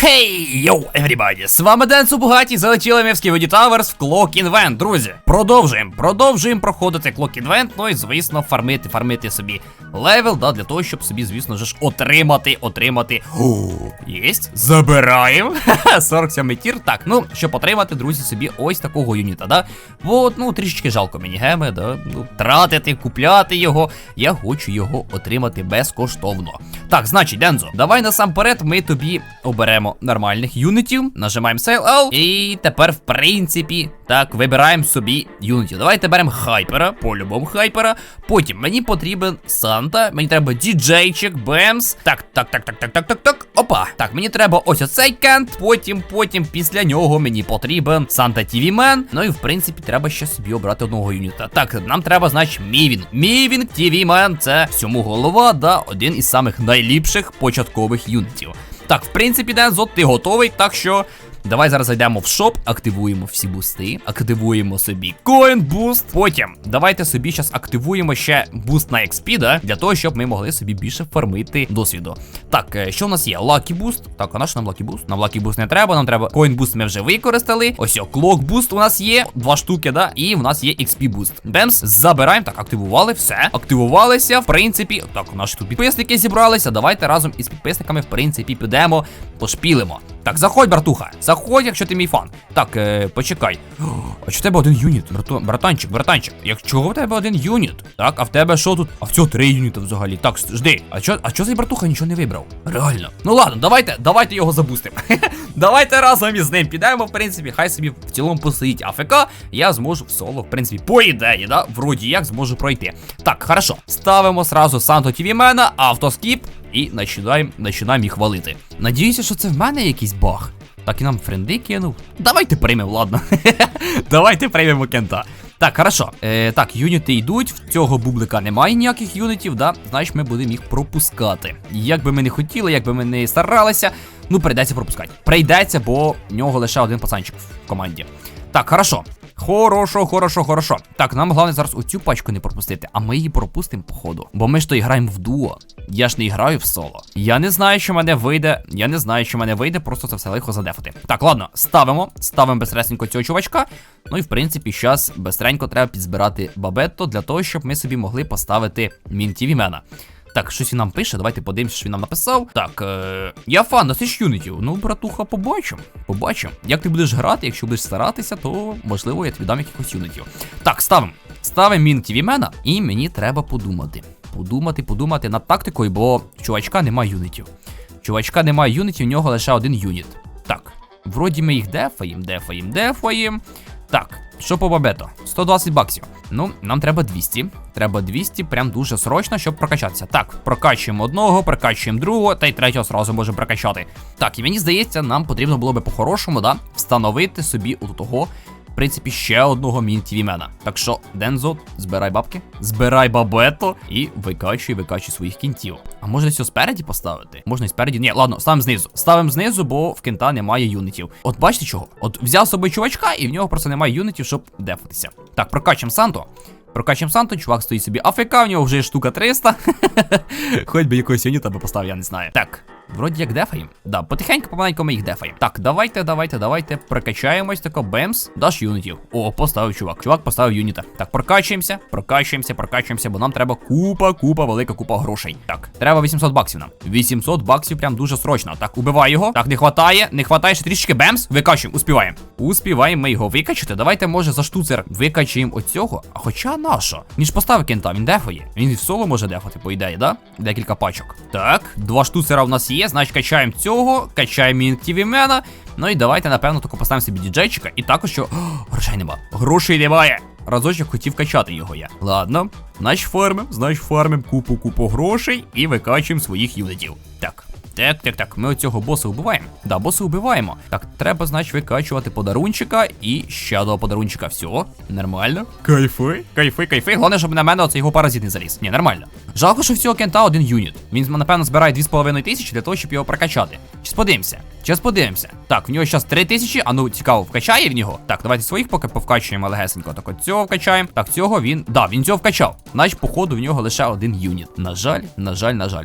Хей, йоу, everybody, з вами Ден Субугаті, залетіли ми в Skibidi Towers в Clock Invent, друзі. Продовжуємо, продовжуємо проходити Clock Invent, ну і, звісно, фармити, фармити собі левел, да, для того, щоб собі, звісно ж, отримати, отримати. О, єсть, забираємо. Ха-ха, 47 тір. Так, ну, щоб отримати, друзі, собі ось такого юніта, да. От, ну, трішечки жалко мені геми, да. Ну, тратити, купляти його. Я хочу його отримати безкоштовно. Так, значить, Дензо, давай насамперед ми тобі оберемо нормальних юнітів, нажимаємо Sail All, і тепер, в принципі, так, вибираємо собі юнітів. Давайте беремо хайпера, по-любому хайпера. Потім мені потрібен Санта, мені треба діджейчик, Бемс. Так, так, так, так, так, так, так, так. Опа. Так, мені треба ось оцей кент. Потім, потім, після нього мені потрібен Санта TV Мен. Ну і в принципі, треба ще собі обрати одного юніта. Так, нам треба, значить, Мівінг. Мівінг TV Мен це всьому голова, да, один із самих найліпших початкових юнітів. Так, в принципі, Дензо, ти готовий, так що. Давай зараз зайдемо в шоп, активуємо всі бусти, активуємо собі коін буст. Потім давайте собі зараз активуємо ще буст на XP, да, для того, щоб ми могли собі більше фармити досвіду. Так, е, що в нас є? Лакі буст. Так, а наш нам лакі буст? Нам лакі буст не треба, нам треба коін буст ми вже використали. Ось клок буст у нас є, два штуки, да, і в нас є XP буст. Бемс, забираємо. Так, активували, все. Активувалися, в принципі. Так, наші тут підписники зібралися. Давайте разом із підписниками, в принципі, підемо, пошпілимо. Так, заходь, братуха. Заходь, якщо ти мій фан. Так, е, почекай. А чи в тебе один юніт? Брату, братанчик, братанчик. Як чого в тебе один юніт? Так, а в тебе що тут? А в цього три юніта взагалі. Так, жди. А чо, а чо цей братуха нічого не вибрав? Реально. Ну ладно, давайте, давайте його забустимо. давайте разом із ним підемо, в принципі, хай собі в цілому посидіть АФК. Я зможу в соло, в принципі, по ідеї, да? Вроді як зможу пройти. Так, хорошо. Ставимо сразу Санто Тівімена, автоскіп. І починаємо починаємо їх валити. Надіюся, що це в мене якийсь баг. Так і нам френди кинув. Давайте приймемо, ладно. Давайте приймемо кента. Так, хорошо. Е, так, юніти йдуть. В цього бублика немає ніяких юнітів, да? Значить, ми будемо їх пропускати. Як би ми не хотіли, як би ми не старалися, ну прийдеться пропускати. Прийдеться, бо в нього лише один пацанчик в команді. Так, хорошо. Хорошо, хорошо, хорошо. Так, нам головне зараз оцю пачку не пропустити, а ми її пропустимо по ходу. Бо ми ж то і граємо в дуо. Я ж не граю в соло. Я не знаю, що мене вийде. Я не знаю, що мене вийде, просто це все легко задефати. Так, ладно, ставимо. Ставимо безстресенько цього чувачка. Ну і в принципі, зараз безстренько треба підзбирати бабетто для того, щоб ми собі могли поставити мінтівімена. Так, щось він нам пише, давайте подивимося, що він нам написав. Так, е, я фан, носиш юнітів. Ну, братуха, побачимо. Побачимо. Як ти будеш грати, якщо будеш старатися, то можливо я тобі дам якихось юнітів. Так, ставимо. Ставимо мін Тівімена, і мені треба подумати. Подумати, подумати над тактикою, бо чувачка немає юнітів. Чувачка немає юнітів, в нього лише один юніт. Так, вроді ми їх дефаємо, дефаємо, дефаємо. Так, що по бабето? 120 баксів. Ну, нам треба 200. Треба 200, прям дуже срочно, щоб прокачатися. Так, прокачуємо одного, прокачуємо другого, та й третього зразу може прокачати. Так, і мені здається, нам потрібно було би по-хорошому, да, встановити собі у того. Принципі, ще одного мінтівімена. Так що, Дензо, збирай бабки, збирай бабето і викачуй, викачуй своїх кінтів. А можна все спереді поставити? Можна і спереді. Ні, ладно, ставимо знизу. Ставимо знизу, бо в кента немає юнітів. От бачите чого? От взяв з собою чувачка, і в нього просто немає юнітів, щоб дефатися. Так, прокачуємо Санто. Прокачуємо Санту, чувак стоїть собі АФК, в нього вже штука 300. Хоч би якогось юніта би поставив, я не знаю. Так, вроді як дефаємо. Да, потихеньку, помаленьку ми їх дефаємо. Так, давайте, давайте, давайте прокачаємось тако, бемс, даш юнітів. О, поставив чувак. Чувак поставив юніта. Так, прокачуємося, прокачуємося, прокачуємося, бо нам треба купа, купа, велика купа грошей. Так, треба 800 баксів нам. 800 баксів прям дуже срочно. Так, убивай його. Так, не хватає, не хватає ще трішечки бемс. Викачуємо, успіваємо. Успіваємо ми його викачати. Давайте, може, за штуцер викачаємо оцього. А хоча нащо? Він ж поставив кента, він дефає. Він і в соло може дефати, по ідеї, да? Декілька пачок. Так, два штуцера в нас є, значить качаємо цього, качаємо інктівімена. Ну і давайте, напевно, тако поставимо собі діджейчика. І також що. О, грошей нема. Грошей немає. Разочок хотів качати його я. Ладно, значить фармим, значить фармим купу-купу грошей і викачуємо своїх юнитів. Так. Так, так, так, ми оцього боса вбиваємо. Да, боса вбиваємо. Так, треба, значить, викачувати подарунчика і ще одного подарунчика. Все, нормально. Кайфи, кайфи, кайфи. Головне, щоб на мене оцей його паразит не заліз. Ні, нормально. Жалко, що в цього кента один юніт. Він, напевно, збирає 2,5 тисячі для того, щоб його прокачати. Щас подивимося. Щас подивимося. Так, в нього зараз 3 тисячі, а ну цікаво, вкачає в нього. Так, давайте своїх поки повкачуємо легесенько. Так, от цього вкачаємо. Так, цього він. Да, він цього вкачав. Значить, походу, в нього лише один юніт. На жаль, на жаль, на жаль.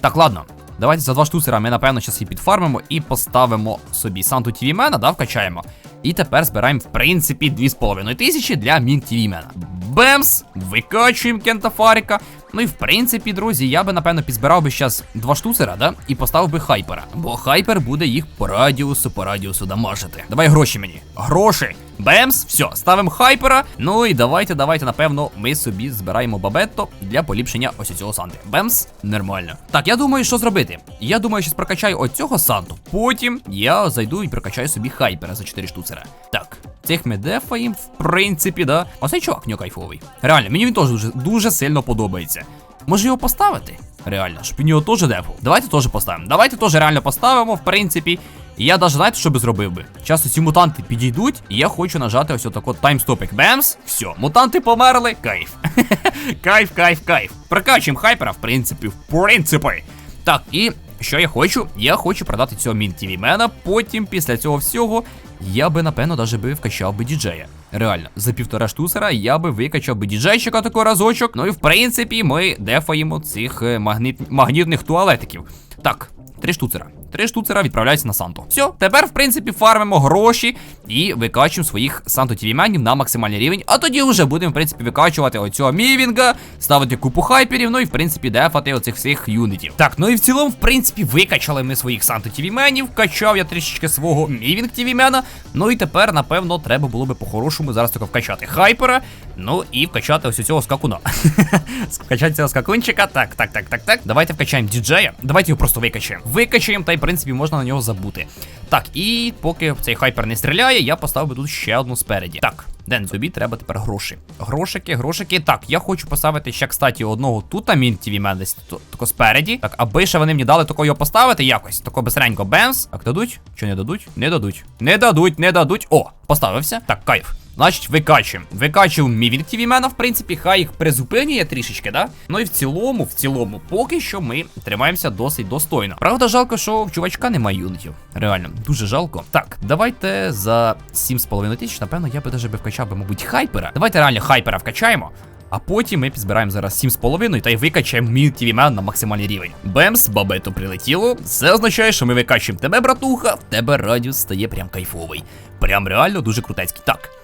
Так, ладно. Давайте за два штуцера ми, напевно, зараз її підфармимо і поставимо собі Санту Тівімена, да, вкачаємо. І тепер збираємо, в принципі, 2,5 тисячі для Мінг ТВ мена. Бемс! Викачуємо кентафарика. Ну і в принципі, друзі, я би напевно підзбирав би зараз два штуцера, да? І поставив би хайпера. Бо хайпер буде їх по радіусу, по радіусу дамажити. Давай гроші мені. Гроші. Бемс, все, ставимо хайпера. Ну і давайте, давайте, напевно, ми собі збираємо бабетто для поліпшення ось цього санти. Бемс, нормально. Так, я думаю, що зробити. Я думаю, що прокачаю оцього санту. Потім я зайду і прокачаю собі хайпера за 4 штуцера. Так. Цих ми дефаємо, в принципі, да. Оцей чувак в нього кайфовий. Реально, мені він теж дуже, дуже сильно подобається. Може його поставити? Реально, щоб він його теж дефав. Давайте теж поставимо. Давайте теж реально поставимо, в принципі. І я навіть знаєте, що би зробив би? Часто ці мутанти підійдуть, і я хочу нажати ось отако таймстопик. Бемс. Все, мутанти померли. Кайф. кайф, кайф, кайф. Прокачуємо хайпера, в принципі, в принципі. Так, і що я хочу? Я хочу продати цього мінтівімена. Потім, після цього всього, я би, напевно, даже би вкачав би діджея. Реально, за півтора штуцера я би викачав би діджейчика такий разочок. Ну і в принципі, ми дефаємо цих е, магніт... магнітних туалетиків. Так, три штуцера. Три штуцера відправляються на Санту. Все, тепер, в принципі, фармимо гроші і викачуємо своїх Санту тівіменів на максимальний рівень. А тоді вже будемо, в принципі, викачувати оцього мівінга, ставити купу хайперів, ну і в принципі дефати оцих всіх юнітів. Так, ну і в цілому, в принципі, викачали ми своїх Санту тівіменів. Качав я трішечки свого мівінг тівімена. Ну і тепер, напевно, треба було би по-хорошому зараз тільки вкачати хайпера. Ну і вкачати ось цього скакуна. Вкачати цього скакунчика. Так, так, так, так, так. Давайте вкачаємо діджея. Давайте його просто викачаємо. Викачаємо, та й в принципі можна на нього забути. Так, і поки цей хайпер не стріляє, я поставив би тут ще одну спереді. Так. Ден, тобі треба тепер гроші. Грошики, грошики. Так, я хочу поставити ще, кстати, одного тут амінтіві мене десь тако спереді. Так, аби ще вони мені дали тако його поставити якось. Тако бистренько бемс. Так, дадуть? Чи не дадуть? Не дадуть. Не дадуть, не дадуть. О, поставився. Так, кайф. Значить, викачуємо. Викачуємо мівінг тівімена, в принципі, хай їх призупинює трішечки, да? Ну і в цілому, в цілому, поки що ми тримаємося досить достойно. Правда, жалко, що в чувачка немає юнітів. Реально, дуже жалко. Так, давайте за 7,5 тисяч, напевно, я би даже би вкачав би, мабуть, хайпера. Давайте реально хайпера вкачаємо. А потім ми підзбираємо зараз 7,5 та й викачаємо мій тівімен на максимальний рівень. Бемс, бабето прилетіло. Це означає, що ми викачуємо тебе, братуха, в тебе радіус стає прям кайфовий. Прям реально дуже крутецький. Так.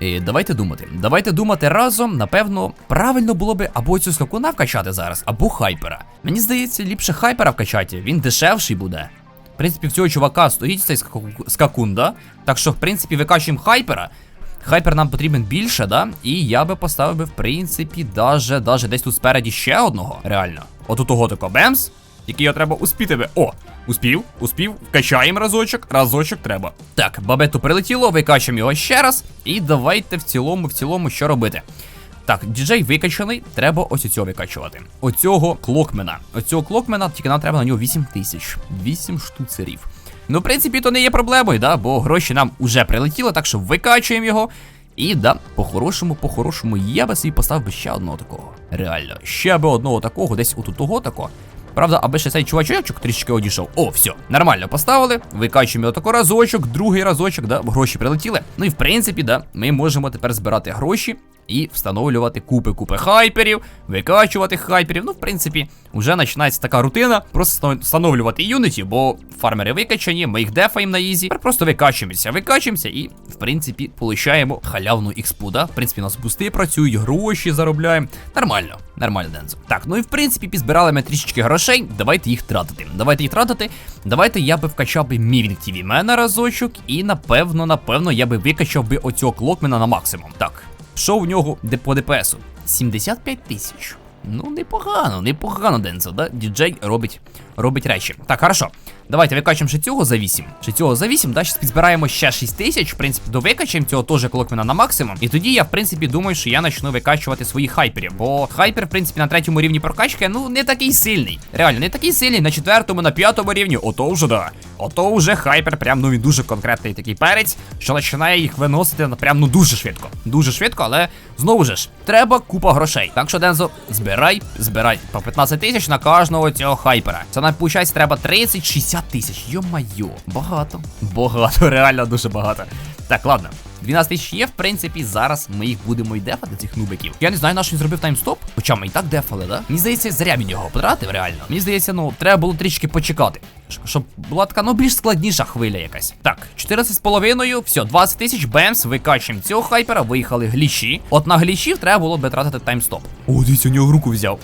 І давайте думати. Давайте думати разом. Напевно, правильно було би або цю скакуна вкачати зараз, або хайпера. Мені здається, ліпше хайпера вкачати, він дешевший буде. В принципі, в цього чувака стоїть цей скакун, да? Так що, в принципі, викачуємо хайпера. Хайпер нам потрібен більше, да? І я би поставив би, в принципі, даже, даже десь тут спереді ще одного. Реально. От у того тако бемс. Тільки його треба успіти би. О, успів, успів. Вкачаємо разочок, разочок треба. Так, бабету прилетіло, викачуємо його ще раз. І давайте в цілому, в цілому, що робити. Так, діджей викачаний, треба ось оцього викачувати. Оцього клокмена. Оцього клокмена, тільки нам треба на нього 8 тисяч. 8 штуцерів. Ну, в принципі, то не є проблемою, да, бо гроші нам уже прилетіли, так що викачуємо його. І да, по-хорошому, по-хорошому, я би собі поставив би ще одного такого. Реально, ще би одного такого, десь отут того такого. Правда, аби ще цей чувачок трішки одійшов. О, все, нормально поставили. Викачуємо отако разочок, другий разочок, да, гроші прилетіли. Ну і в принципі, да, ми можемо тепер збирати гроші і встановлювати купи-купи хайперів, викачувати хайперів. Ну, в принципі, вже починається така рутина. Просто встановлювати юнітів, бо фармери викачані, ми їх дефаємо на ізі. Тепер просто викачуємося, викачуємося і, в принципі, получаємо халявну експу, да? В принципі, у нас бусти працюють, гроші заробляємо. Нормально, нормально, Дензо. Так, ну і в принципі, підзбирали ми трішечки грошей. Давайте їх тратити. Давайте їх тратити. Давайте я би вкачав би Мівінг TV на разочок, і напевно, напевно, я би викачав би оцього клокмена на максимум. Так. Що в нього по ДПСу? 75 тисяч. Ну, непогано, непогано, Дензо, да? Діджей робить робить речі. Так, хорошо. Давайте викачаємо ще цього за 8. Ще цього за 8, да, зараз підзбираємо ще 6 тисяч. В принципі, довикачаємо цього теж клокмена на максимум. І тоді я, в принципі, думаю, що я почну викачувати свої хайперів. Бо хайпер, в принципі, на третьому рівні прокачки, ну, не такий сильний. Реально, не такий сильний. На четвертому, на п'ятому рівні, ото вже да. Ото вже хайпер, прям ну він дуже конкретний такий перець, що починає їх виносити прям ну дуже швидко. Дуже швидко, але знову ж треба купа грошей. Так що, Дензо, збирай, збирай по 15 тисяч на кожного цього хайпера. Це виходить, треба 30-60 тисяч. Йо-майо, багато. Багато, реально дуже багато. Так, ладно. 12 тисяч є, в принципі, зараз ми їх будемо й дефати, цих нубиків. Я не знаю, на що він зробив таймстоп. Хоча ми і так дефали, да? Мені здається, зря він його потратив, реально. Мені здається, ну, треба було трішки почекати. Щоб була така, ну, більш складніша хвиля якась. Так, 14 з половиною, все, 20 тисяч, бемс, викачуємо цього хайпера, виїхали гліші. От на глішів треба було би тратити таймстоп. О, дивіться, у нього руку взяв.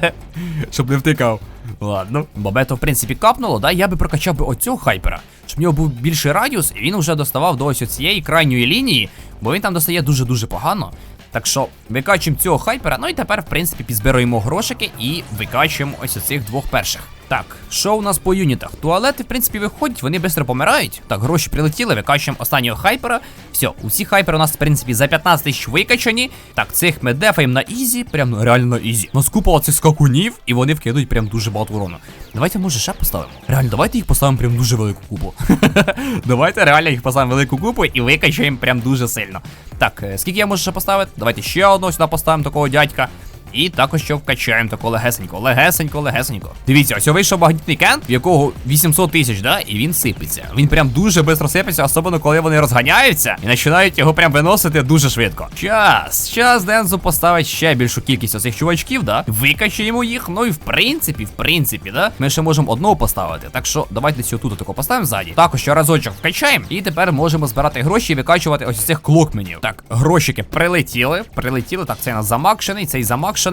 Щоб не втикав. Ладно. Бабето, в принципі, капнуло, да? Я би прокачав би оцього хайпера, щоб в нього був більший радіус, і він вже доставав до ось цієї крайньої лінії, бо він там достає дуже-дуже погано. Так що викачуємо цього хайпера, ну і тепер, в принципі, підзбираємо грошики і викачуємо ось оцих двох перших. Так, що у нас по юнітах? Туалети, в принципі, виходять, вони швидко помирають. Так, гроші прилетіли, викачуємо останнього хайпера. Все, усі хайпери у нас, в принципі, за 15 тисяч викачані. Так, цих ми дефаємо на ізі, прям ну, реально на ізі. Нас купа оцих скакунів, і вони вкидуть прям дуже багато урону. Давайте, може, ще поставимо. Реально, давайте їх поставимо прям дуже велику купу. давайте реально їх поставимо велику купу і викачаємо прям дуже сильно. Так, е, скільки я можу ще поставити? Давайте ще одного сюди поставимо такого дядька. І також що вкачаємо тако легесенько, легесенько, легесенько. Дивіться, ось вийшов магнітний кент, в якого 800 тисяч, да, і він сипеться. Він прям дуже швидко сипеться, особливо коли вони розганяються і починають його прям виносити дуже швидко. Час, час Дензу поставить ще більшу кількість оцих чувачків, да. Викачаємо їх. Ну і в принципі, в принципі, да, ми ще можемо одного поставити. Так що давайте цю тут тако поставимо ззаді. Також ще разочок вкачаємо. І тепер можемо збирати гроші і викачувати ось цих клокменів. Так, грошики прилетіли, прилетіли. Так, цей нас замакшений, цей замакшений.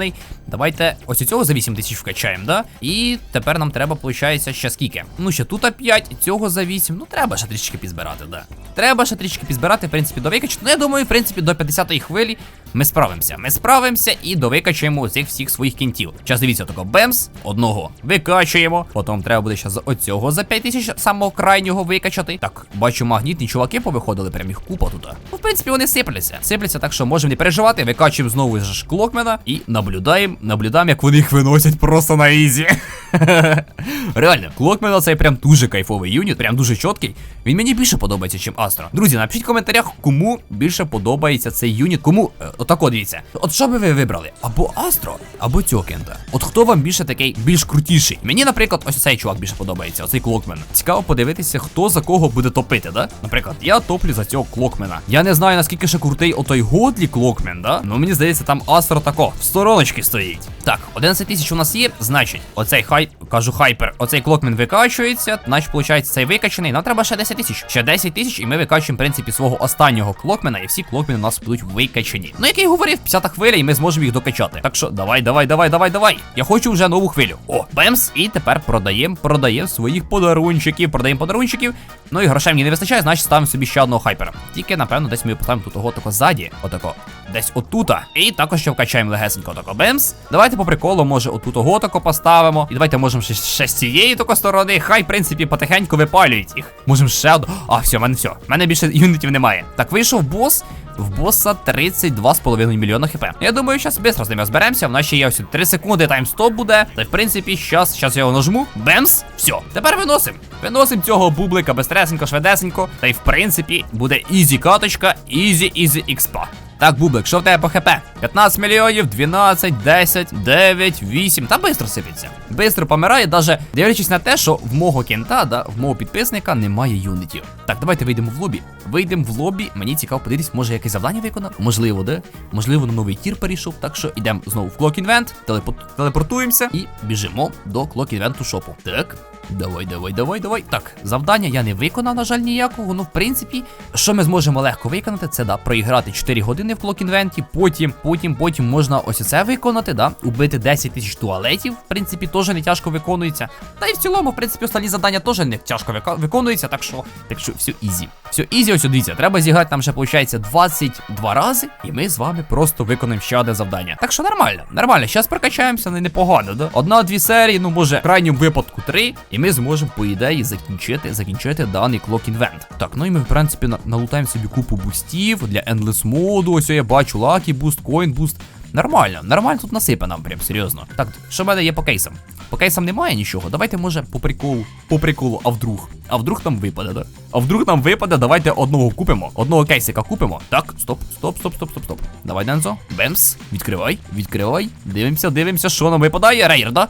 Давайте ось у цього за 8 тисяч вкачаємо, да? І тепер нам треба, виходить, ще скільки? Ну, ще тут 5, цього за 8. Ну, треба ще трішки підзбирати, да. Треба ще трішки пізбирати, в принципі, до викачу. Ну, я думаю, в принципі, до 50-ї хвилі ми справимося. Ми справимося і довикачуємо цих всіх своїх кінтів. Зараз дивіться, тако бемс, одного викачуємо. Потім треба буде ще з оцього за 5 тисяч самого крайнього викачати. Так, бачу, магнітні чуваки повиходили, прям їх купа тут. Ну, в принципі, вони сипляться. Сипляться, так що можемо не переживати. Викачуємо знову ж клокмена і наблюдаємо, наблюдаємо, як вони їх виносять просто на ізі. Реально, клокмен цей прям дуже кайфовий юніт, прям дуже чіткий. Він мені більше подобається, ніж Астро. Друзі, напишіть в коментарях, кому більше подобається цей юніт. Кому. Отако дивіться. От що би ви вибрали? Або Астро, або цього. От хто вам більше такий більш крутіший? Мені, наприклад, ось цей чувак більше подобається, оцей клокмен. Цікаво подивитися, хто за кого буде топити, да? Наприклад, я топлю за цього клокмена. Я не знаю, наскільки ще крутий отой Годлі клокмен, да? Ну мені здається, там Астро тако в стороночки стоїть. Так, 11 тисяч у нас є, значить, оцей хай, кажу хайпер, оцей клокмен викачується, значить, виходить, цей викачаний. Нам треба ще 10 тисяч. Ще 10 тисяч, і ми викачуємо, в принципі, свого останнього клокмена, і всі клокмени у нас будуть викачані. Ну, як я й говорив, 50 хвиля, і ми зможемо їх докачати. Так що, давай, давай, давай, давай, давай. Я хочу вже нову хвилю. О, бемс, і тепер продаємо, продаємо своїх подарунчиків, продаємо подарунчиків. Ну і грошей мені не вистачає, значить ставимо собі ще одного хайпера. Тільки, напевно, десь ми поставимо тут того тако ззаді, отако. Десь отута. І також ще вкачаємо легесенько тако бемс. Давайте по приколу, може, отут того тако поставимо. І давайте можемо ще, ще з цієї тако сторони. Хай, в принципі, потихеньку випалюють їх. Можемо ще одну. А, все, в мене все. В мене більше юнітів немає. Так, вийшов бос. В боса 32,5 мільйона хп. Я думаю, зараз швидко з ними розберемося. В нас ще є ось 3 секунди таймстоп буде. Та в принципі, щас, щас я його нажму. Бемс! Все. Тепер виносимо. Виносимо цього бублика безстресенько, швидесенько. Та й в принципі буде ізі каточка, ізі, ізі експа. Так, Бублик, що в тебе по хп? 15 мільйонів, 12, 10, 9, 8. Та бистро сипеться. Бистро помирає, даже дивлячись на те, що в мого кента, да, в мого підписника немає юнітів. Так, давайте вийдемо в лобі. Вийдемо в лобі. Мені цікаво подивитись, може якесь завдання виконав? Можливо, де? Можливо, на новий тір перейшов. Так що йдемо знову в Clock Invent, телепо- телепортуємося і біжимо до Clock Invent шопу. Так. Давай, давай, давай, давай. Так, завдання я не виконав, на жаль, ніякого. Ну, в принципі, що ми зможемо легко виконати, це да, проіграти 4 години в Clock Invent, потім, потім, потім можна ось це виконати, да, убити 10 тисяч туалетів, в принципі, теж не тяжко виконується. Та і в цілому, в принципі, останні завдання теж не тяжко виконуються, так що, так що все ізі. Все ізі, ось дивіться, треба зіграти нам ще, виходить, 22 рази, і ми з вами просто виконаємо ще одне завдання. Так що нормально, нормально, зараз прокачаємося не непогано, да? Одна-дві серії, ну може, в крайньому випадку три, і ми зможемо, по ідеї, закінчити, закінчити даний Clock Invent. Так, ну і ми, в принципі, налутаємо собі купу бустів для Endless моду. Ось я бачу Lucky Boost, Coin Boost. Нормально, нормально тут насипано, прям серйозно. Так, що в мене є по кейсам? По кейсам немає нічого. Давайте, може, по приколу, по приколу, а вдруг? А вдруг нам випаде, да? А вдруг нам випаде, давайте одного купимо. Одного кейсика купимо. Так, стоп, стоп, стоп, стоп, стоп, стоп. Давай, Дензо. Бемс. Відкривай, відкривай. Дивимося, дивимося, що нам випадає. Рейер, да?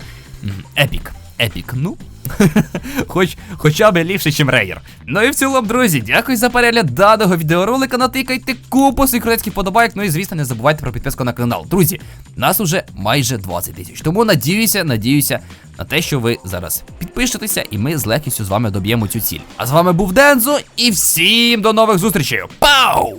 Епік. Епік. Ну, Хоч, хоча б ліпше, ніж рейер. Ну і в цілому, друзі, дякую за перегляд даного відеоролика. Натикайте купу секретських подобайок. Ну і звісно, не забувайте про підписку на канал. Друзі, нас уже майже 20 тисяч. Тому надіюся, надіюся на те, що ви зараз підпишетеся, і ми з легкістю з вами доб'ємо цю ціль. А з вами був Дензо, і всім до нових зустрічей. Пау!